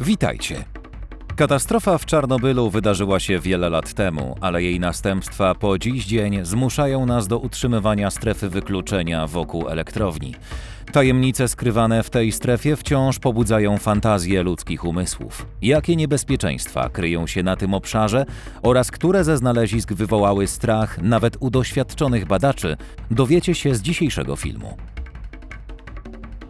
Witajcie. Katastrofa w Czarnobylu wydarzyła się wiele lat temu, ale jej następstwa po dziś dzień zmuszają nas do utrzymywania strefy wykluczenia wokół elektrowni. Tajemnice skrywane w tej strefie wciąż pobudzają fantazję ludzkich umysłów. Jakie niebezpieczeństwa kryją się na tym obszarze oraz które ze znalezisk wywołały strach nawet u doświadczonych badaczy, dowiecie się z dzisiejszego filmu.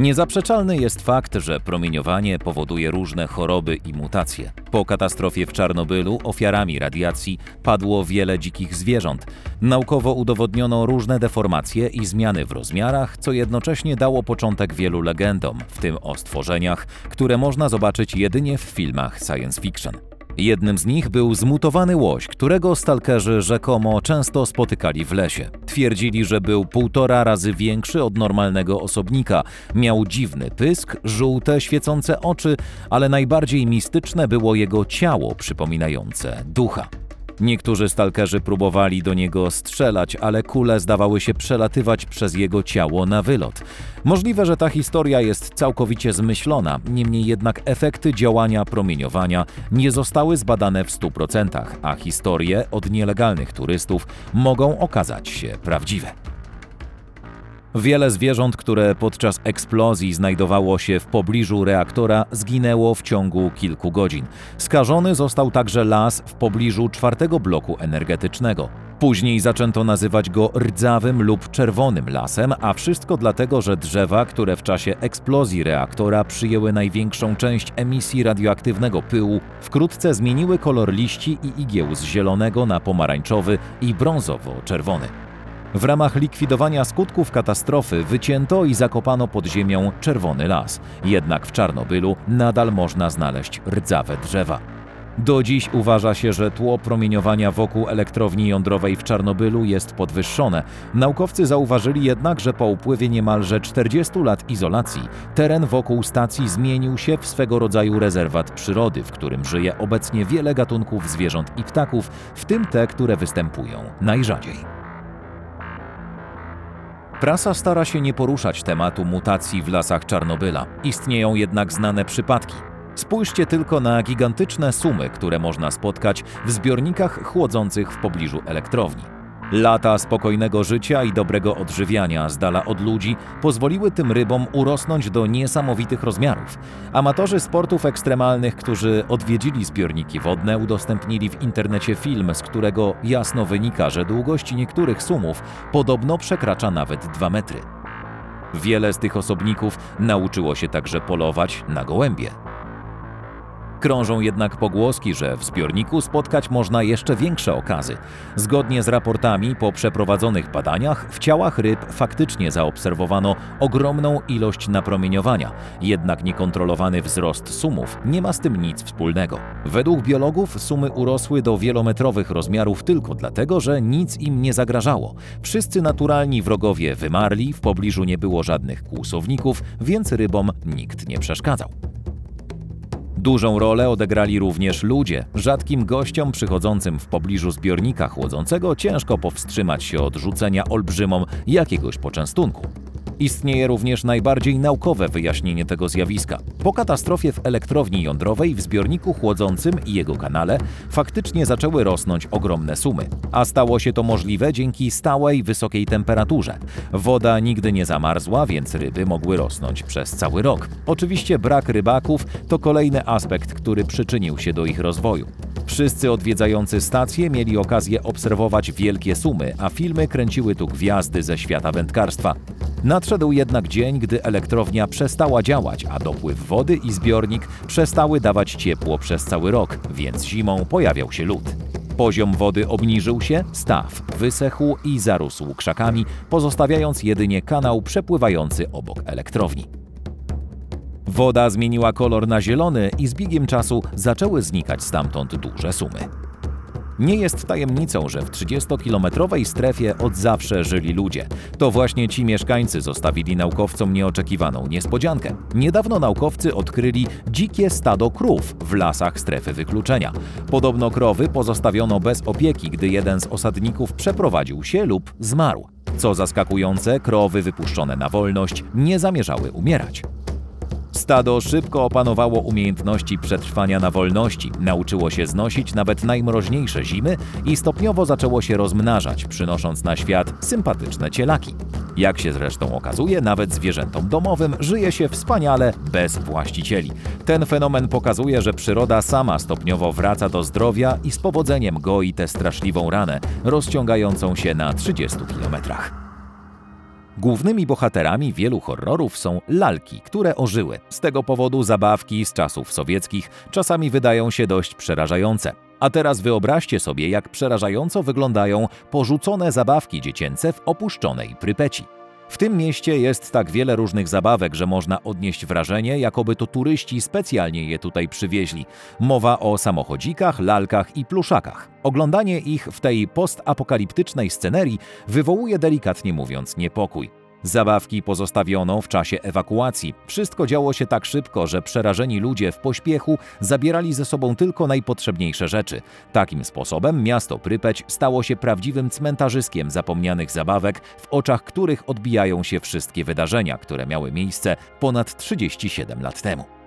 Niezaprzeczalny jest fakt, że promieniowanie powoduje różne choroby i mutacje. Po katastrofie w Czarnobylu ofiarami radiacji padło wiele dzikich zwierząt. Naukowo udowodniono różne deformacje i zmiany w rozmiarach, co jednocześnie dało początek wielu legendom, w tym o stworzeniach, które można zobaczyć jedynie w filmach science fiction. Jednym z nich był zmutowany łoś, którego stalkerzy rzekomo często spotykali w lesie. Twierdzili, że był półtora razy większy od normalnego osobnika, miał dziwny pysk, żółte, świecące oczy, ale najbardziej mistyczne było jego ciało przypominające ducha. Niektórzy stalkerzy próbowali do niego strzelać, ale kule zdawały się przelatywać przez jego ciało na wylot. Możliwe, że ta historia jest całkowicie zmyślona, niemniej jednak efekty działania promieniowania nie zostały zbadane w 100%, a historie od nielegalnych turystów mogą okazać się prawdziwe. Wiele zwierząt, które podczas eksplozji znajdowało się w pobliżu reaktora, zginęło w ciągu kilku godzin. Skażony został także las w pobliżu czwartego bloku energetycznego. Później zaczęto nazywać go rdzawym lub czerwonym lasem, a wszystko dlatego, że drzewa, które w czasie eksplozji reaktora przyjęły największą część emisji radioaktywnego pyłu, wkrótce zmieniły kolor liści i igieł z zielonego na pomarańczowy i brązowo-czerwony. W ramach likwidowania skutków katastrofy wycięto i zakopano pod ziemią czerwony las, jednak w Czarnobylu nadal można znaleźć rdzawe drzewa. Do dziś uważa się, że tło promieniowania wokół elektrowni jądrowej w Czarnobylu jest podwyższone. Naukowcy zauważyli jednak, że po upływie niemalże 40 lat izolacji teren wokół stacji zmienił się w swego rodzaju rezerwat przyrody, w którym żyje obecnie wiele gatunków zwierząt i ptaków, w tym te, które występują najrzadziej. Prasa stara się nie poruszać tematu mutacji w lasach Czarnobyla. Istnieją jednak znane przypadki. Spójrzcie tylko na gigantyczne sumy, które można spotkać w zbiornikach chłodzących w pobliżu elektrowni. Lata spokojnego życia i dobrego odżywiania z dala od ludzi pozwoliły tym rybom urosnąć do niesamowitych rozmiarów. Amatorzy sportów ekstremalnych, którzy odwiedzili zbiorniki wodne, udostępnili w internecie film, z którego jasno wynika, że długość niektórych sumów podobno przekracza nawet 2 metry. Wiele z tych osobników nauczyło się także polować na gołębie. Krążą jednak pogłoski, że w zbiorniku spotkać można jeszcze większe okazy. Zgodnie z raportami po przeprowadzonych badaniach w ciałach ryb faktycznie zaobserwowano ogromną ilość napromieniowania, jednak niekontrolowany wzrost sumów nie ma z tym nic wspólnego. Według biologów sumy urosły do wielometrowych rozmiarów tylko dlatego, że nic im nie zagrażało. Wszyscy naturalni wrogowie wymarli, w pobliżu nie było żadnych kłusowników, więc rybom nikt nie przeszkadzał. Dużą rolę odegrali również ludzie. Rzadkim gościom przychodzącym w pobliżu zbiornika chłodzącego ciężko powstrzymać się od rzucenia olbrzymom jakiegoś poczęstunku. Istnieje również najbardziej naukowe wyjaśnienie tego zjawiska. Po katastrofie w elektrowni jądrowej w zbiorniku chłodzącym i jego kanale faktycznie zaczęły rosnąć ogromne sumy, a stało się to możliwe dzięki stałej, wysokiej temperaturze. Woda nigdy nie zamarzła, więc ryby mogły rosnąć przez cały rok. Oczywiście brak rybaków to kolejny aspekt, który przyczynił się do ich rozwoju. Wszyscy odwiedzający stację mieli okazję obserwować wielkie sumy, a filmy kręciły tu gwiazdy ze świata wędkarstwa. Nadszedł jednak dzień, gdy elektrownia przestała działać, a dopływ wody i zbiornik przestały dawać ciepło przez cały rok, więc zimą pojawiał się lód. Poziom wody obniżył się, staw wysechł i zarósł krzakami, pozostawiając jedynie kanał przepływający obok elektrowni. Woda zmieniła kolor na zielony i z biegiem czasu zaczęły znikać stamtąd duże sumy. Nie jest tajemnicą, że w 30-kilometrowej strefie od zawsze żyli ludzie. To właśnie ci mieszkańcy zostawili naukowcom nieoczekiwaną niespodziankę. Niedawno naukowcy odkryli dzikie stado krów w lasach strefy wykluczenia. Podobno krowy pozostawiono bez opieki, gdy jeden z osadników przeprowadził się lub zmarł. Co zaskakujące, krowy wypuszczone na wolność nie zamierzały umierać. Stado szybko opanowało umiejętności przetrwania na wolności, nauczyło się znosić nawet najmroźniejsze zimy i stopniowo zaczęło się rozmnażać, przynosząc na świat sympatyczne cielaki. Jak się zresztą okazuje, nawet zwierzętom domowym żyje się wspaniale bez właścicieli. Ten fenomen pokazuje, że przyroda sama stopniowo wraca do zdrowia i z powodzeniem goi tę straszliwą ranę, rozciągającą się na 30 kilometrach. Głównymi bohaterami wielu horrorów są lalki, które ożyły. Z tego powodu zabawki z czasów sowieckich czasami wydają się dość przerażające. A teraz wyobraźcie sobie, jak przerażająco wyglądają porzucone zabawki dziecięce w opuszczonej Prypeci. W tym mieście jest tak wiele różnych zabawek, że można odnieść wrażenie, jakoby to turyści specjalnie je tutaj przywieźli. Mowa o samochodzikach, lalkach i pluszakach. Oglądanie ich w tej postapokaliptycznej scenerii wywołuje delikatnie mówiąc niepokój. Zabawki pozostawiono w czasie ewakuacji. Wszystko działo się tak szybko, że przerażeni ludzie w pośpiechu zabierali ze sobą tylko najpotrzebniejsze rzeczy. Takim sposobem miasto Prypeć stało się prawdziwym cmentarzyskiem zapomnianych zabawek, w oczach których odbijają się wszystkie wydarzenia, które miały miejsce ponad 37 lat temu.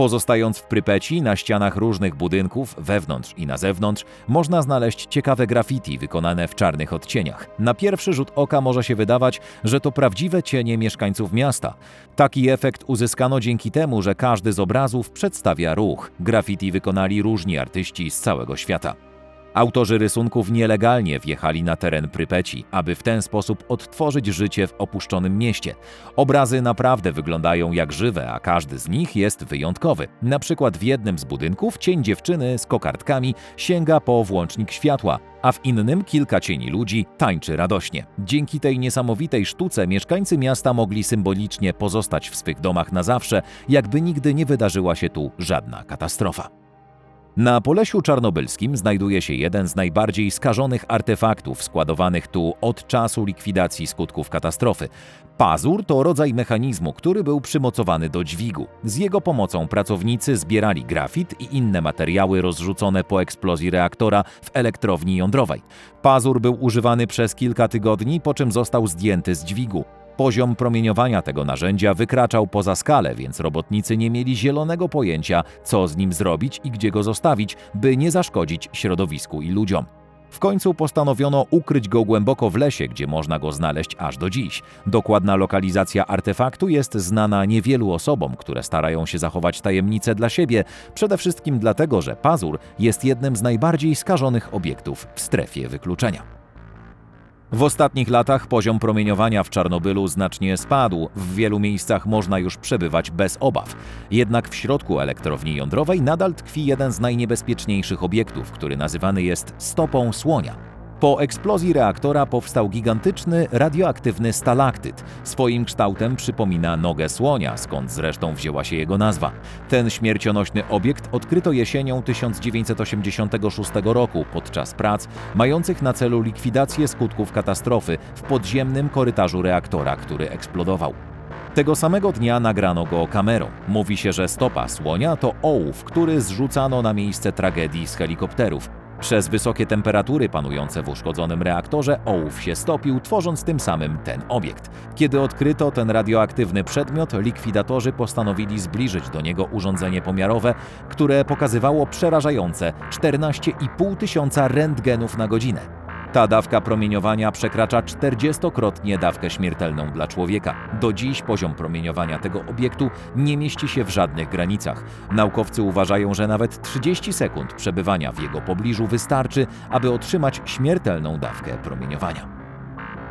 Pozostając w Prypeci, na ścianach różnych budynków, wewnątrz i na zewnątrz, można znaleźć ciekawe graffiti wykonane w czarnych odcieniach. Na pierwszy rzut oka może się wydawać, że to prawdziwe cienie mieszkańców miasta. Taki efekt uzyskano dzięki temu, że każdy z obrazów przedstawia ruch. Graffiti wykonali różni artyści z całego świata. Autorzy rysunków nielegalnie wjechali na teren Prypeci, aby w ten sposób odtworzyć życie w opuszczonym mieście. Obrazy naprawdę wyglądają jak żywe, a każdy z nich jest wyjątkowy. Na przykład w jednym z budynków cień dziewczyny z kokardkami sięga po włącznik światła, a w innym kilka cieni ludzi tańczy radośnie. Dzięki tej niesamowitej sztuce mieszkańcy miasta mogli symbolicznie pozostać w swych domach na zawsze, jakby nigdy nie wydarzyła się tu żadna katastrofa. Na Polesiu Czarnobylskim znajduje się jeden z najbardziej skażonych artefaktów składowanych tu od czasu likwidacji skutków katastrofy. Pazur to rodzaj mechanizmu, który był przymocowany do dźwigu. Z jego pomocą pracownicy zbierali grafit i inne materiały rozrzucone po eksplozji reaktora w elektrowni jądrowej. Pazur był używany przez kilka tygodni, po czym został zdjęty z dźwigu. Poziom promieniowania tego narzędzia wykraczał poza skalę, więc robotnicy nie mieli zielonego pojęcia, co z nim zrobić i gdzie go zostawić, by nie zaszkodzić środowisku i ludziom. W końcu postanowiono ukryć go głęboko w lesie, gdzie można go znaleźć aż do dziś. Dokładna lokalizacja artefaktu jest znana niewielu osobom, które starają się zachować tajemnicę dla siebie, przede wszystkim dlatego, że pazur jest jednym z najbardziej skażonych obiektów w strefie wykluczenia. W ostatnich latach poziom promieniowania w Czarnobylu znacznie spadł. W wielu miejscach można już przebywać bez obaw. Jednak w środku elektrowni jądrowej nadal tkwi jeden z najniebezpieczniejszych obiektów, który nazywany jest stopą słonia. Po eksplozji reaktora powstał gigantyczny, radioaktywny stalaktyt. Swoim kształtem przypomina nogę słonia, skąd zresztą wzięła się jego nazwa. Ten śmiercionośny obiekt odkryto jesienią 1986 roku podczas prac mających na celu likwidację skutków katastrofy w podziemnym korytarzu reaktora, który eksplodował. Tego samego dnia nagrano go kamerą. Mówi się, że stopa słonia to ołów, który zrzucano na miejsce tragedii z helikopterów. Przez wysokie temperatury panujące w uszkodzonym reaktorze ołów się stopił, tworząc tym samym ten obiekt. Kiedy odkryto ten radioaktywny przedmiot, likwidatorzy postanowili zbliżyć do niego urządzenie pomiarowe, które pokazywało przerażające 14,5 tysiąca rentgenów na godzinę. Ta dawka promieniowania przekracza 40-krotnie dawkę śmiertelną dla człowieka. Do dziś poziom promieniowania tego obiektu nie mieści się w żadnych granicach. Naukowcy uważają, że nawet 30 sekund przebywania w jego pobliżu wystarczy, aby otrzymać śmiertelną dawkę promieniowania.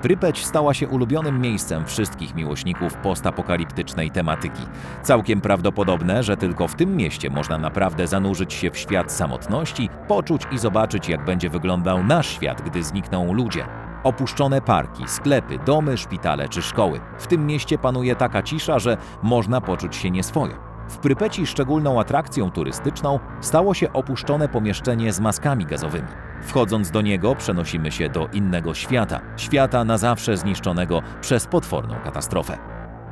Prypeć stała się ulubionym miejscem wszystkich miłośników postapokaliptycznej tematyki. Całkiem prawdopodobne, że tylko w tym mieście można naprawdę zanurzyć się w świat samotności, poczuć i zobaczyć, jak będzie wyglądał nasz świat, gdy znikną ludzie. Opuszczone parki, sklepy, domy, szpitale czy szkoły. W tym mieście panuje taka cisza, że można poczuć się nieswojo. W Prypeci szczególną atrakcją turystyczną stało się opuszczone pomieszczenie z maskami gazowymi. Wchodząc do niego, przenosimy się do innego świata, świata na zawsze zniszczonego przez potworną katastrofę.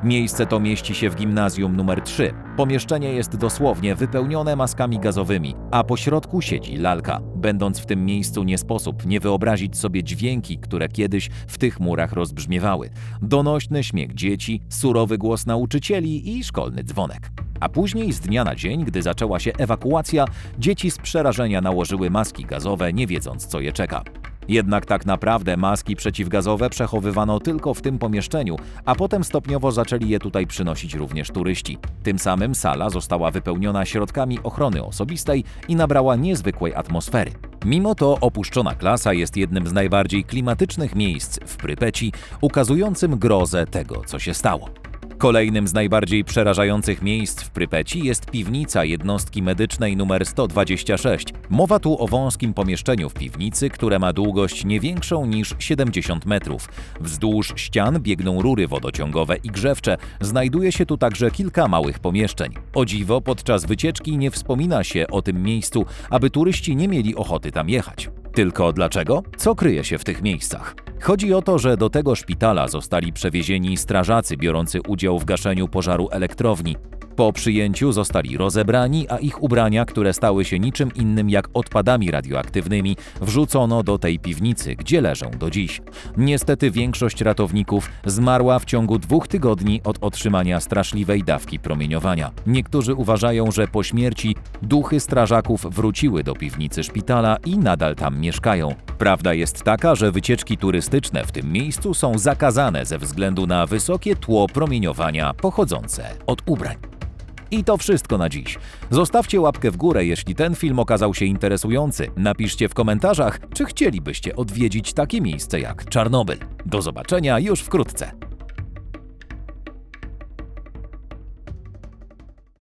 Miejsce to mieści się w gimnazjum numer 3. Pomieszczenie jest dosłownie wypełnione maskami gazowymi, a po środku siedzi lalka. Będąc w tym miejscu nie sposób nie wyobrazić sobie dźwięki, które kiedyś w tych murach rozbrzmiewały. Donośny śmiech dzieci, surowy głos nauczycieli i szkolny dzwonek. A później z dnia na dzień, gdy zaczęła się ewakuacja, dzieci z przerażenia nałożyły maski gazowe, nie wiedząc co je czeka. Jednak tak naprawdę maski przeciwgazowe przechowywano tylko w tym pomieszczeniu, a potem stopniowo zaczęli je tutaj przynosić również turyści. Tym samym sala została wypełniona środkami ochrony osobistej i nabrała niezwykłej atmosfery. Mimo to opuszczona klasa jest jednym z najbardziej klimatycznych miejsc w Prypeci, ukazującym grozę tego, co się stało. Kolejnym z najbardziej przerażających miejsc w Prypeci jest piwnica jednostki medycznej nr 126. Mowa tu o wąskim pomieszczeniu w piwnicy, które ma długość nie większą niż 70 metrów. Wzdłuż ścian biegną rury wodociągowe i grzewcze. Znajduje się tu także kilka małych pomieszczeń. O dziwo, podczas wycieczki nie wspomina się o tym miejscu, aby turyści nie mieli ochoty tam jechać. Tylko dlaczego? Co kryje się w tych miejscach? Chodzi o to, że do tego szpitala zostali przewiezieni strażacy biorący udział w gaszeniu pożaru elektrowni. Po przyjęciu zostali rozebrani, a ich ubrania, które stały się niczym innym jak odpadami radioaktywnymi, wrzucono do tej piwnicy, gdzie leżą do dziś. Niestety większość ratowników zmarła w ciągu dwóch tygodni od otrzymania straszliwej dawki promieniowania. Niektórzy uważają, że po śmierci duchy strażaków wróciły do piwnicy szpitala i nadal tam mieszkają. Prawda jest taka, że wycieczki turystyczne w tym miejscu są zakazane ze względu na wysokie tło promieniowania pochodzące od ubrań. I to wszystko na dziś. Zostawcie łapkę w górę, jeśli ten film okazał się interesujący. Napiszcie w komentarzach, czy chcielibyście odwiedzić takie miejsce jak Czarnobyl. Do zobaczenia już wkrótce.